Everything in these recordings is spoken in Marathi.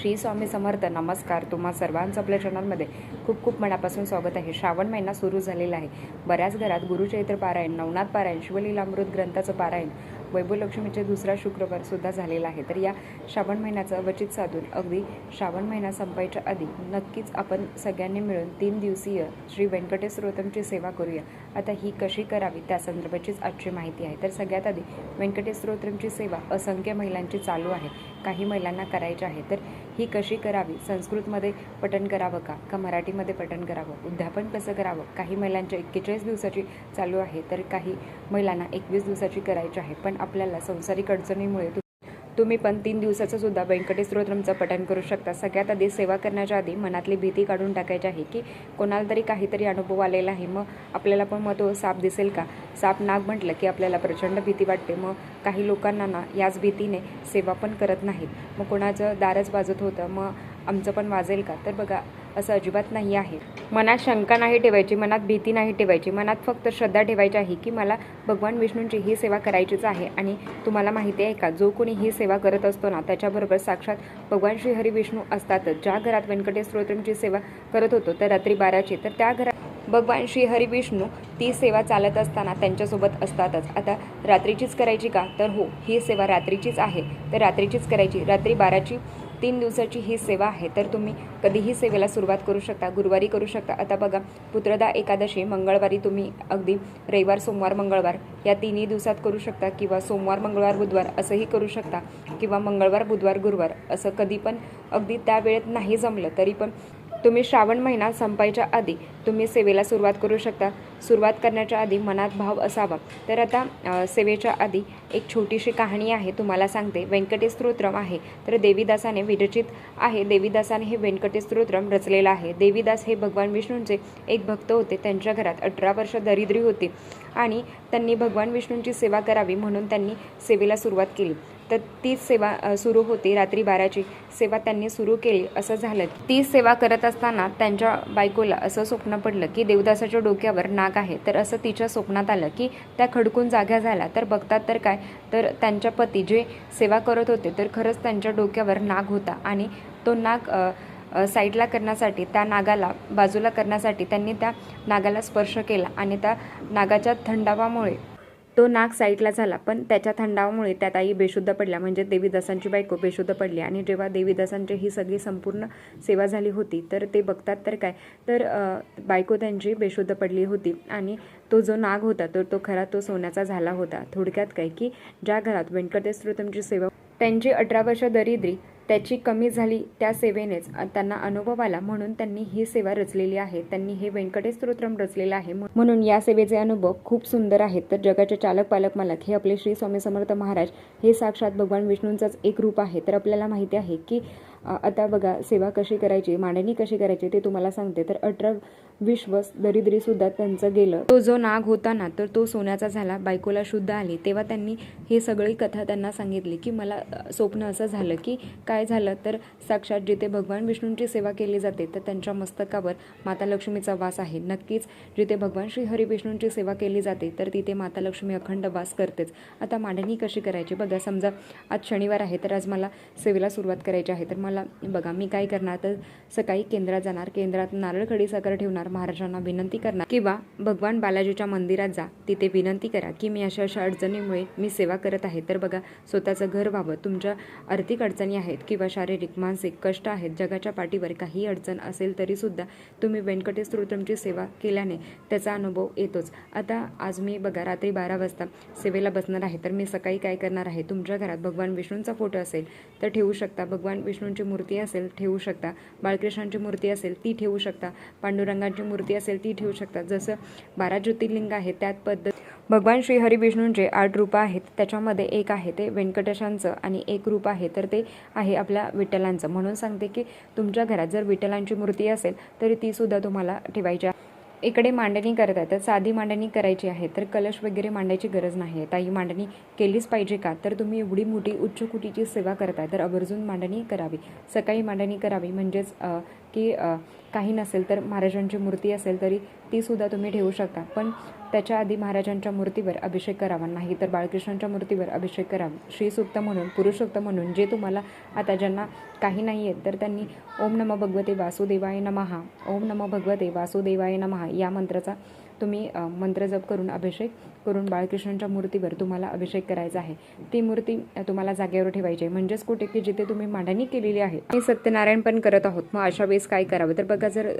श्री स्वामी समर्थ. नमस्कार. तुम्हा सर्वांचं आपल्या चॅनलमध्ये खूप खूप मनापासून स्वागत आहे. श्रावण महिना सुरू झालेला आहे. बऱ्याच घरात गुरुचैत्र पारायण नवनाथ पारायण शिवलीलामृत ग्रंथाचं पारायण वैभवलक्ष्मीचे दुसरा शुक्रवार सुद्धा झालेला आहे. तर या श्रावण महिन्याचं अवचित साधून अगदी श्रावण महिना संपायच्या आधी नक्कीच आपण सगळ्यांनी मिळून तीन दिवसीय श्री व्यंकटेश स्रोतमची सेवा करूया. आता ही कशी करावी त्या संदर्भाचीच आजची माहिती आहे. तर सगळ्यात आधी व्यंकटेश स्तोत्रमची सेवा असंख्य महिलांची चालू आहे. काही महिलांना करायची आहे तर ही कशी करावी? संस्कृतमध्ये पठण करावं का? का मराठीमध्ये पठण करावं? उद्यापन कसं करावं? काही महिलांच्या एक्केचाळीस दिवसाची चालू आहे तर काही महिलांना एकवीस दिवसाची करायची आहे. पण आपल्याला संसारिक अडचणीमुळे तुम्ही पण तीन दिवसाचं सुद्धा व्यंकटेश स्तोत्रमचं पठण करू शकता. सगळ्यात आधी सेवा करण्याच्या आधी मनातली भीती काढून टाकायची आहे की कोणाला तरी काहीतरी अनुभव आलेला आहे. मग आपल्याला पण मग तो साप दिसेल का? साप नाग म्हटलं की आपल्याला प्रचंड भीती वाटते. मग काही लोकांना ना याच भीतीने सेवा पण करत नाहीत. मग कोणाचं दारच वाजत होतं. मग आमचं पण वाजेल का? तर बघा असं अजिबात नाही आहे. मनात शंका नाही ठेवायची मनात भीती नाही ठेवायची मनात फक्त श्रद्धा ठेवायची आहे की मला भगवान विष्णूंची ही सेवा करायचीच आहे आणि तुम्हाला माहिती आहे का जो कोणी ही सेवा करत असतो ना त्याच्याबरोबर साक्षात भगवान श्री हरी विष्णू असतातच ज्या घरात व्यंकटेश स्तोत्रमची सेवा करत होतो तर रात्री बाराची तर त्या घरात भगवान श्री हरी विष्णू ती सेवा चालत असताना त्यांच्यासोबत असतातच. आता रात्रीचीच करायची का? तर हो ही सेवा रात्रीचीच आहे. तर रात्रीचीच करायची. रात्री बाराची तीन दिवसाची ही सेवा आहे तर तुम्ही कधीही सेवेला सुरुवात करू शकता गुरुवारी करू शकता. आता बघा पुत्रदा एकादशी मंगळवारी तुम्ही अगदी रविवार सोमवार मंगळवार या तिन्ही दिवसात करू शकता किंवा सोमवार मंगळवार बुधवार असंही करू शकता किंवा मंगळवार बुधवार गुरुवार असं कधी पण अगदी त्या वेळेत नाही जमलं तरी पण तुम्ही श्रावण महिना संपायच्या आधी तुम्ही सेवेला सुरुवात करू शकता. सुरुवात करण्याच्या आधी मनात भाव असावा. तर आता सेवेच्या आधी एक छोटीशी कहाणी आहे तुम्हाला सांगते. व्यंकटेश स्तोत्रम आहे तर देवीदासाने विरचित आहे. देवीदासाने हे व्यंकटेश स्तोत्रम रचलेलं आहे. देवीदास हे भगवान विष्णूंचे एक भक्त होते. त्यांच्या घरात अठरा वर्ष दरिद्री होती आणि त्यांनी भगवान विष्णूंची सेवा करावी म्हणून त्यांनी सेवेला सुरुवात केली. तर तीच सेवा सुरू होती रात्री बाराची. सेवा त्यांनी सुरू केली असं झालं. तीच सेवा करत असताना त्यांच्या बायकोला असं स्वप्न पडलं की देवदासाच्या डोक्यावर नाग आहे. तर असं तिच्या स्वप्नात आलं की त्या खडकून जाग्या झाल्या. तर बघतात तर काय? तर त्यांच्या पती जे सेवा करत होते तर खरंच त्यांच्या डोक्यावर नाग होता आणि तो नाग साईडला करण्यासाठी त्या नागाला बाजूला करण्यासाठी त्यांनी त्या नागाला स्पर्श केला आणि त्या नागाच्या थंडावामुळे तो नाग साईडला झाला. पण त्याच्या थंडावामुळे त्या ताई बेशुद्ध पडल्या. म्हणजे देवीदासांची बायको बेशुद्ध पडली. आणि जेव्हा देवीदासांची ही सगळी संपूर्ण सेवा झाली होती तर ते बघतात तर काय? तर बायको त्यांची बेशुद्ध पडली होती. आणि तो जो नाग होता तर तो खरा तो सोन्याचा झाला होता. थोडक्यात काय? की ज्या घरात व्यंकटेश तुमची सेवा त्यांची अठरा वर्ष दरिद्री त्याची कमी झाली त्या सेवेनेच. त्यांना अनुभव आला म्हणून त्यांनी ही सेवा रचलेली आहे. त्यांनी हे व्यंकटेश स्तोत्रम रचलेलं आहे म्हणून या सेवेचे अनुभव खूप सुंदर आहेत. तर जगाचे चालक पालक मालक हे आपले श्री स्वामी समर्थ महाराज हे साक्षात भगवान विष्णूंचाच एक रूप आहे. तर आपल्याला माहिती आहे की आता बघा सेवा कशी करायची मांडणी कशी करायची ते तुम्हाला सांगते. तर अठरा विश्वस दरिद्री सुद्धा त्यांचं गेलं. तो जो नाग होता ना तर तो सोन्याचा झाला. बायकोला शुद्ध आली. तेव्हा त्यांनी हे सगळी कथा त्यांना सांगितली की मला स्वप्न असं झालं की काय झालं? तर साक्षात जिथे भगवान विष्णूंची सेवा केली जाते तर त्यांच्या मस्तकावर माता लक्ष्मीचा वास आहे. नक्कीच जिथे भगवान श्री हरिविष्णूंची सेवा केली जाते तर तिथे माता लक्ष्मी अखंड वास करतेच. आता मांडणी कशी करायची? बघा समजा आज शनिवार आहे तर आज मला सेवेला सुरुवात करायची आहे. तर मला बघा मी काय करणार तर सकाळी केंद्रात जाणार केंद्रात नारळ खडी साखर ठेवणार महाराजांना विनंती करणार. किंवा भगवान बालाजीच्या मंदिरात जा तिथे विनंती करा की मी अशा अशा अडचणीमुळे मी सेवा करत आहे. तर बघा स्वतःचं घर व्हावं तुमच्या आर्थिक अडचणी आहेत किंवा शारीरिक मानसिक कष्ट आहेत जगाच्या पाठीवर काही अडचण असेल तरी सुद्धा तुम्ही व्यंकटेश स्तोत्रमची सेवा केल्याने त्याचा अनुभव येतोच. आता आज मी बघा रात्री बारा वाजता सेवेला बसणार आहे तर मी सकाळी काय करणार आहे? तुमच्या घरात भगवान विष्णूंचा फोटो असेल तर ठेवू शकता. भगवान विष्णूंची मूर्ती असेल ठेवू शकता. बाळकृष्णांची मूर्ती असेल ती ठेवू शकता. पांडुरंगांची मूर्ती असेल ती ठेवू शकता. जसं बारा ज्योतिर्लिंग आहे त्यात पद्धत भगवान श्री हरी विष्णूंचे आठ रूपं आहेत. त्याच्यामध्ये एक आहे ते व्यंकटेशांचं आणि एक रूप आहे तर ते आहे आपल्या विठ्ठलांचं. म्हणून सांगते की तुमच्या घरात जर विठ्ठलांची मूर्ती असेल तरी ती सुद्धा तुम्हाला ठेवायची आहे. इकडे मांडणी करत आहे तर साधी मांडणी करायची आहे तर कलश वगैरे मांडायची गरज नाही आहे. ताई मांडणी केलीच पाहिजे का? तर तुम्ही एवढी मोठी उच्च कुटीची सेवा करताय तर आवर्जून मांडणी करावी. सकाळी मांडणी करावी म्हणजेच की काही नसेल तर महाराजांची मूर्ती असेल तरी तीसुद्धा तुम्ही ठेवू शकता. पण त्याच्या आधी महाराजांच्या मूर्तीवर अभिषेक करावा नाही तर बाळकृष्णांच्या मूर्तीवर अभिषेक करावा. श्रीसुक्त म्हणून पुरुषोक्त म्हणून जे तुम्हाला आता ज्यांना काही नाही आहेत तर त्यांनी ओम नमः भगवते वासुदेवाय नमहा ओम नमः भगवते वासुदेवाय नमहा या मंत्राचा तुम्ही मंत्र जप करून अभिषेक करून बाळकृष्णांच्या मूर्तीवर तुम्हाला अभिषेक करायचा आहे. ती मूर्ती तुम्हाला जागेवर ठेवायची आहे. म्हणजेच कुठे की जिथे तुम्ही मांडणी केलेली आहे. आणि सत्यनारायण पण करत आहोत. मग अशा वेळेस काय करावं? तर बघा जर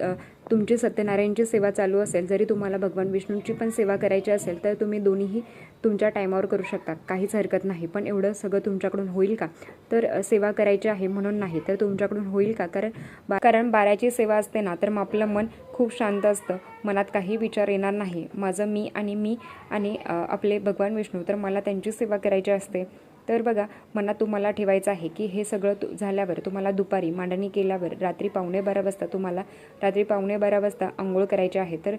तुमची सत्यनारायणची सेवा चालू असेल जरी तुम्हाला भगवान विष्णूंची पण सेवा करायची असेल तर तुम्ही दोन्हीही तुमच्या टायमावर करू शकता. काहीच हरकत नाही. पण एवढं सगळं तुमच्याकडून होईल का? तर सेवा करायची आहे म्हणून नाही तर तुमच्याकडून होईल का? कारण बा कारण बाराची सेवा असते ना तर मग आपलं मन खूप शांत असतं. मनात काही विचार येणार नाही. माझं मी आणि मी आणि आपले भगवान विष्णू तर मला त्यांची सेवा करायची असते. तर बघा मनात तुम्हाला ठेवायचं आहे की हे सगळं तु- झाल्यावर तुम्हाला दुपारी मांडणी केल्यावर रात्री पावणे बारा वाजता तुम्हाला रात्री पावणे बारा वाजता आंघोळ करायची आहे. तर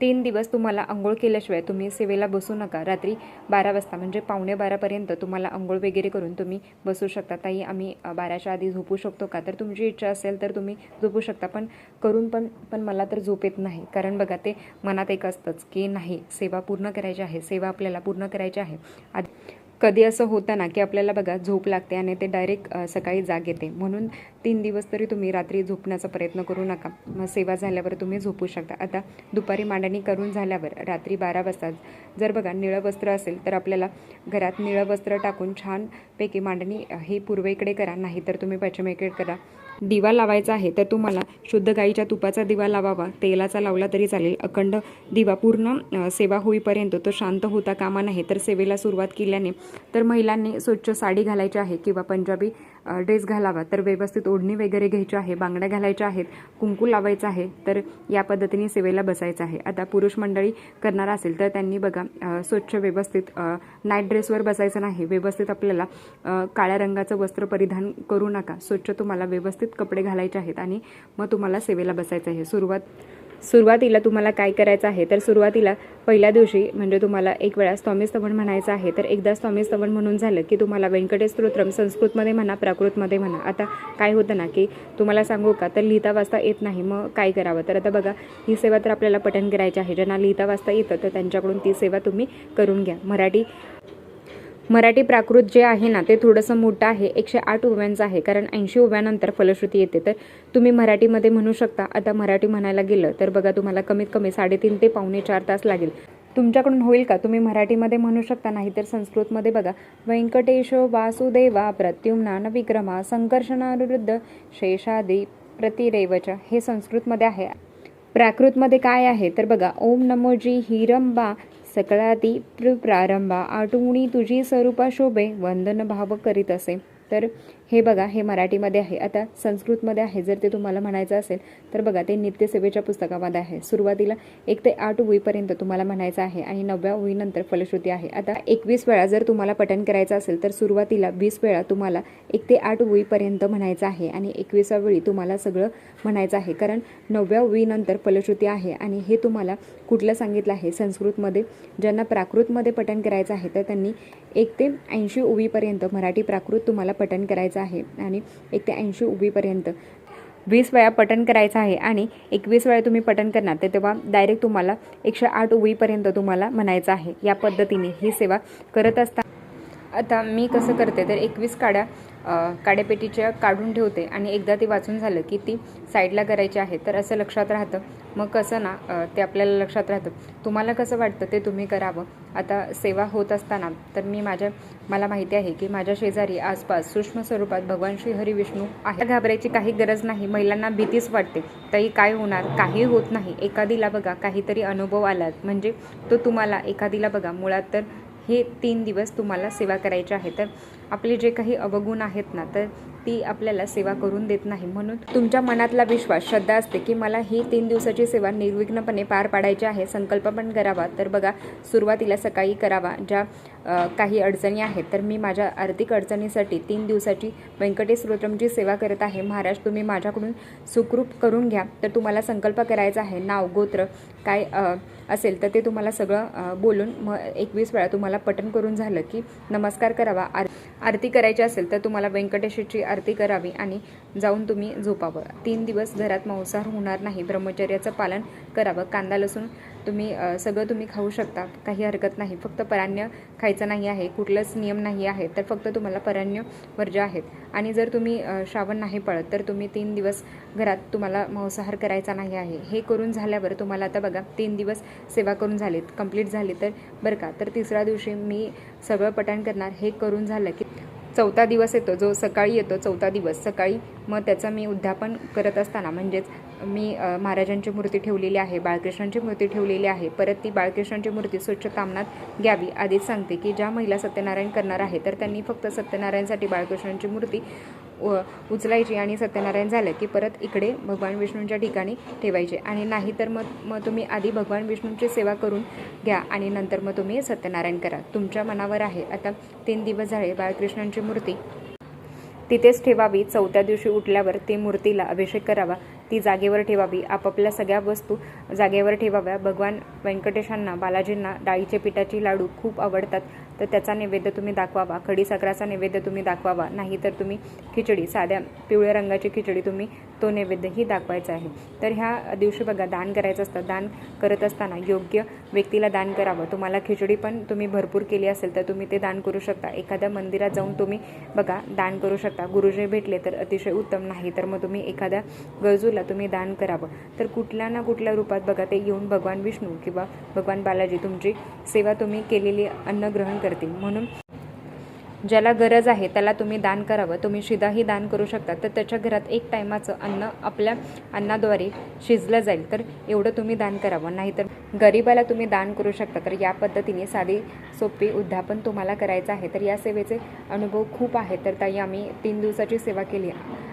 तीन दिवस तुम्हाला आंघोळ केल्याशिवाय तुम्ही सेवेला बसू नका. रात्री बारा वाजता म्हणजे पावणे बारापर्यंत तुम्हाला आंघोळ वगैरे करून तुम्ही बसू शकता. ताई आम्ही बाराच्या आधी झोपू शकतो का? तर तुमची इच्छा असेल तर तुम्ही झोपू शकता पण करून पण पण मला तर झोप येत नाही. कारण बघा ते मनात एक असतंच की नाही सेवा पूर्ण करायची आहे सेवा आपल्याला पूर्ण करायची आहे. आधी कधी असं होतं ना की आपल्याला बघा झोप लागते आणि ते डायरेक्ट सकाळी जाग येते. म्हणून तीन दिवस तरी तुम्ही रात्री झोपण्याचा प्रयत्न करू नका. मग सेवा झाल्यावर तुम्ही झोपू शकता. आता दुपारी मांडणी करून झाल्यावर रात्री बारा वाजता जर बघा निळं वस्त्र असेल तर आपल्याला घरात निळं वस्त्र टाकून छानपैकी मांडणी हे ही पूर्वेकडे करा. नाही तर तुम्ही पश्चिमेकडे करा. दिवा लावायचा आहे तर तुम्हाला शुद्ध गाईच्या तुपाचा दिवा लावावा. तेलाचा लावला तरी चालेल. अखंड दिवा पूर्ण सेवा होईपर्यंत तो शांत होता कामा नाही तर सेवेला सुरुवात केल्याने तर महिलांनी स्वच्छ साडी घालायची आहे किंवा पंजाबी ड्रेस घालावा. तर व्यवस्थित ओढणी वगैरे घ्यायची आहे बांगड्या घालायच्या आहेत कुंकू लावायचं आहे तर या पद्धतीने सेवेला बसायचं आहे. आता पुरुष मंडळी करणार असेल तर त्यांनी बघा स्वच्छ व्यवस्थित नाईट ड्रेसवर बसायचं नाही. व्यवस्थित आपल्याला काळ्या रंगाचं वस्त्र परिधान करू नका. स्वच्छ तुम्हाला व्यवस्थित कपडे घालायचे आहेत आणि मग तुम्हाला सेवेला बसायचं आहे. सुरुवात सुरुवातीला तुम्हाला काय करायचं आहे? तर सुरुवातीला पहिल्या दिवशी म्हणजे तुम्हाला एक वेळा स्वामी स्तवन म्हणायचं आहे. तर एकदा स्वामी स्तवन म्हणून झालं की तुम्हाला व्यंकटेश स्तोत्रम संस्कृतमध्ये म्हणा प्राकृतमध्ये म्हणा. आता काय होतं ना की तुम्हाला सांगू का? तर लिहिता वाचता येत नाही. मग काय करावं? तर आता बघा ही सेवा तर आपल्याला पठण करायची आहे. ज्यांना लिहिता वाचता येतं तर त्यांच्याकडून ती सेवा तुम्ही करून घ्या. मराठी मराठी प्राकृत जे आहे ना ते थोडंसं मोठं आहे. एकशे आठ उभ्यांचं आहे. कारण ऐंशी उभ्यानंतर फलश्रुती येते. तर तुम्ही मराठीमध्ये म्हणू शकता. आता मराठी म्हणायला गेलं तर बघा तुम्हाला कमीत कमी साडेतीन ते पावणे चार तास लागेल. तुमच्याकडून होईल का? तुम्ही मराठीमध्ये म्हणू शकता नाही तर संस्कृतमध्ये बघा. व्यंकटेश वासुदेवा प्रत्युम्नान विक्रमा संकर्षणानुरुद्ध शेषादी प्रतिरेवच. हे संस्कृतमध्ये आहे. प्राकृतमध्ये काय आहे? तर बघा ओम नमोजी हिरंबा सकळाती प्रारंभा आठवणी तुझी स्वरूपा शोभे वंदन भाव करीत असे. तर हे बघा हे मराठीमध्ये आहे. आता संस्कृतमध्ये आहे जर ते तुम्हाला म्हणायचं असेल तर बघा ते नित्यसेवेच्या पुस्तकामध्ये आहे. सुरुवातीला एक ते आठ उईपर्यंत तुम्हाला म्हणायचं आहे आणि नवव्या उईनंतर फलश्रुती आहे. आता एकवीस वेळा जर तुम्हाला पठण करायचं असेल तर सुरुवातीला वीस वेळा तुम्हाला एक ते आठ उईपर्यंत म्हणायचं आहे आणि एकविसाव्या वेळी तुम्हाला सगळं म्हणायचं आहे. कारण नवव्या उईनंतर फलश्रुती आहे आणि हे तुम्हाला कुठलं सांगितलं आहे? संस्कृतमध्ये. ज्यांना प्राकृतमध्ये पठण करायचं आहे तर त्यांनी एक ते ऐंशी ओवीपर्यंत मराठी प्राकृत तुम्हाला पठण करायचं आहे आणि एक ते ऐंशी उभीपर्यंत. वीस वेळा पठण करायचं आहे आणि एकवीस वेळा तुम्ही पठण करणार तेव्हा डायरेक्ट तुम्हाला एकशे आठ उभीपर्यंत तुम्हाला म्हणायचं आहे. या पद्धतीने ही सेवा करत असता आता मी कसं करते तर एकवीस काड्या काड्यापेटीच्या काढून ठेवते आणि एकदा ती वाचून झालं की ती साईडला करायची आहे तर असं लक्षात राहतं. मग कसं ना ते आपल्याला लक्षात राहतं. तुम्हाला कसं वाटतं ते तुम्ही करावं. आता सेवा होत असताना तर मी माझ्या मला माहिती आहे की माझ्या शेजारी आसपास सूक्ष्म स्वरूपात भगवान श्री हरी विष्णू आहे घाबरायची काही गरज नाही. महिलांना भीतीच वाटते. तरी काय होणार? काही होत नाही. एखादीला बघा काहीतरी अनुभव आलात. म्हणजे तो तुम्हाला एखादीला बघा. मुळात तर हे तीन दिवस तुम्हाला सेवा करायची आहे. तर आपले जे काही अवगुण आहेत ना तर ती आपल्याला सेवा करून देत नाही. म्हणून तुमच्या मनातला विश्वास श्रद्धा असते की मला ही तीन दिवसाची सेवा निर्विघ्नपणे पार पाडायची आहे. संकल्प पण करावा. तर बघा सुरुवातीला सकाळी करावा ज्या काही अडचणी आहेत तर मी माझ्या आर्थिक अडचणीसाठी तीन दिवसाची व्यंकटेश स्तोत्रमची सेवा करत आहे. महाराज तुम्ही माझ्याकडून सुखरूप करून घ्या. तर तुम्हाला संकल्प करायचा आहे. नाव गोत्र काय असेल तर ते तुम्हाला सगळं बोलून मग एकवीस वेळा तुम्हाला पठण करून झालं की नमस्कार करावा. आर आरती करायची असेल तर तुम्हाला व्यंकटेश्वरची आरती करावी आणि जाऊन तुम्ही झोपावं. तीन दिवस घरात मांसाहार होणार नाही. ब्रह्मचर्याचं पालन करावं. कांदा लसूण तुम्ही सगळं तुम्ही खाऊ शकता. काही हरकत नाही. फक्त पराण्य खायचं नाही आहे. कुठलंच नियम नाही आहे. तर फक्त तुम्हाला पराण्य वर्ज्य आहेत. आणि जर तुम्ही श्रावण नाही पळत तर तुम्ही तीन दिवस घरात तुम्हाला मांसाहार करायचा नाही आहे. हे करून झाल्यावर तुम्हाला आता बघा तीन दिवस सेवा करून झालीत कंप्लीट झाली तर बरं का. तर तिसऱ्या दिवशी मी सगळं पठण करणार. हे करून झालं की चौथा दिवस येतो. जो सकाळी येतो चौथा दिवस. सकाळी मग त्याचं मी उद्यापन करत असताना म्हणजेच मी महाराजांची मूर्ती ठेवलेली आहे बाळकृष्णांची मूर्ती ठेवलेली आहे परत ती बाळकृष्णांची मूर्ती स्वच्छ कामनात घ्यावी आधीच सांगते की ज्या महिला सत्यनारायण करणार आहे तर त्यांनी फक्त सत्यनारायणसाठी बाळकृष्णांची मूर्ती उचलायची आणि सत्यनारायण झालं की परत इकडे भगवान विष्णूंच्या ठिकाणी ठेवायचे. आणि नाही तर मग मग तुम्ही आधी भगवान विष्णूंची सेवा करून घ्या आणि नंतर मग तुम्ही सत्यनारायण करा. तुमच्या मनावर आहे. आता तीन दिवस झाले बाळकृष्णांची मूर्ती तिथेच ठेवावी. चौथ्या दिवशी उठल्यावर ती मूर्तीला अभिषेक करावा. ती जागेवर ठेवावी. आपापल्या सगळ्या वस्तू जागेवर ठेवाव्या. भगवान व्यंकटेशांना बालाजींना डाळीचे पिठाची लाडू खूप आवडतात. तर त्याचा नैवेद्य तुम्ही दाखवावा. खडीसाखराचा नैवेद्य तुम्ही दाखवावा. नाही तर तुम्ही खिचडी साध्या पिवळ्या रंगाची खिचडी तुम्ही तो नैवेद्यही दाखवायचा आहे. तर ह्या दिवशी बघा दान करायचं असतं. दान करत असताना योग्य व्यक्तीला दान करावं. तुम्हाला खिचडी पण तुम्ही भरपूर केली असेल तर तुम्ही ते दान करू शकता. एखाद्या मंदिरात जाऊन तुम्ही बघा दान करू शकता. गुरुजी भेटले तर अतिशय उत्तम नाही तर मग तुम्ही एखाद्या गरजूला तुम्ही दान करावं. तर कुठल्या ना कुठल्या रूपात बघा ते येऊन भगवान विष्णू किंवा भगवान बालाजी तुमची सेवा तुम्ही केलेली अन्न ग्रहण करतील. म्हणून ज्याला गरज आहे त्याला तुम्ही दान करावं. तुम्ही शिदाही दान करू शकता. तर त्याच्या घरात एक टायमाचं अन्न आपल्या अन्नाद्वारे शिजलं जाईल. तर एवढं तुम्ही दान करावं. नाहीतर गरिबाला तुम्ही दान करू शकता. तर या पद्धतीने साधी सोपी उद्यापन तुम्हाला करायचं आहे. तर या सेवेचे अनुभव खूप आहेत. तर ताई आम्ही तीन दिवसाची सेवा केली.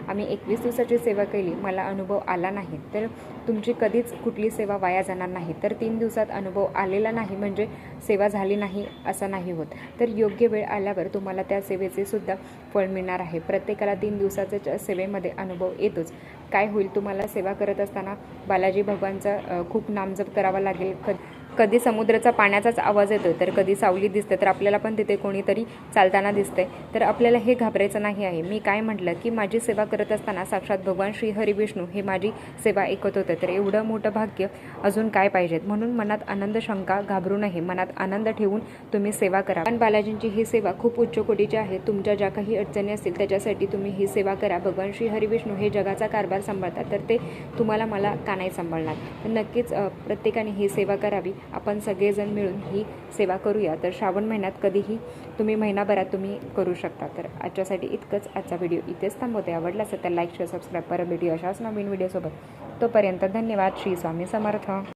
आम्ही एकवीस दिवसाची सेवा केली मला अनुभव आला नाही. तर तुमची कधीच कुठली सेवा वाया जाणार नाही. तर तीन दिवसात अनुभव आलेला नाही म्हणजे सेवा झाली नाही असा नाही होत. तर योग्य वेळ आल्यावर तुम्हाला त्या सेवेचे सुद्धा फळ मिळणार आहे. प्रत्येकाला तीन दिवसाच्या सेवेमध्ये अनुभव येतोच. काय होईल तुम्हाला सेवा करत असताना बालाजी भगवानचा खूप नामजप करावा लागेल. क कधी समुद्राचा पाण्याचाच आवाज येतो तर कधी सावली दिसते तर आपल्याला पण तिथे कोणीतरी चालताना दिसते तर आपल्याला हे घाबरायचं नाही आहे. मी काय म्हटलं की माझी सेवा करत असताना साक्षात भगवान श्री हरिविष्णू हे माझी सेवा ऐकत होते. तर एवढं मोठं भाग्य अजून काय पाहिजेत? म्हणून मनात आनंद शंका घाबरू नये. मनात आनंद ठेवून तुम्ही सेवा करा. पण बालाजींची ही सेवा खूप उच्च कोटीची आहे. तुमच्या ज्या काही अडचणी असतील त्याच्यासाठी तुम्ही ही सेवा करा. भगवान श्री हरिविष्णू हे जगाचा कारभार सांभाळतात तर ते तुम्हाला मला का नाही सांभाळणार? तर नक्कीच प्रत्येकाने ही सेवा करावी. आपण सगळेजण मिळून ही सेवा करूया. तर श्रावण महिन्यात कधीही तुम्ही महिनाभरात तुम्ही करू शकता. तर आजच्यासाठी इतकंच. आजचा व्हिडिओ इथेच थांबवते. आवडला असेल तर लाईक शेअर सबस्क्राईब करा. व्हिडिओ अशाच नवीन व्हिडिओसोबत. तोपर्यंत धन्यवाद. श्री स्वामी समर्थ.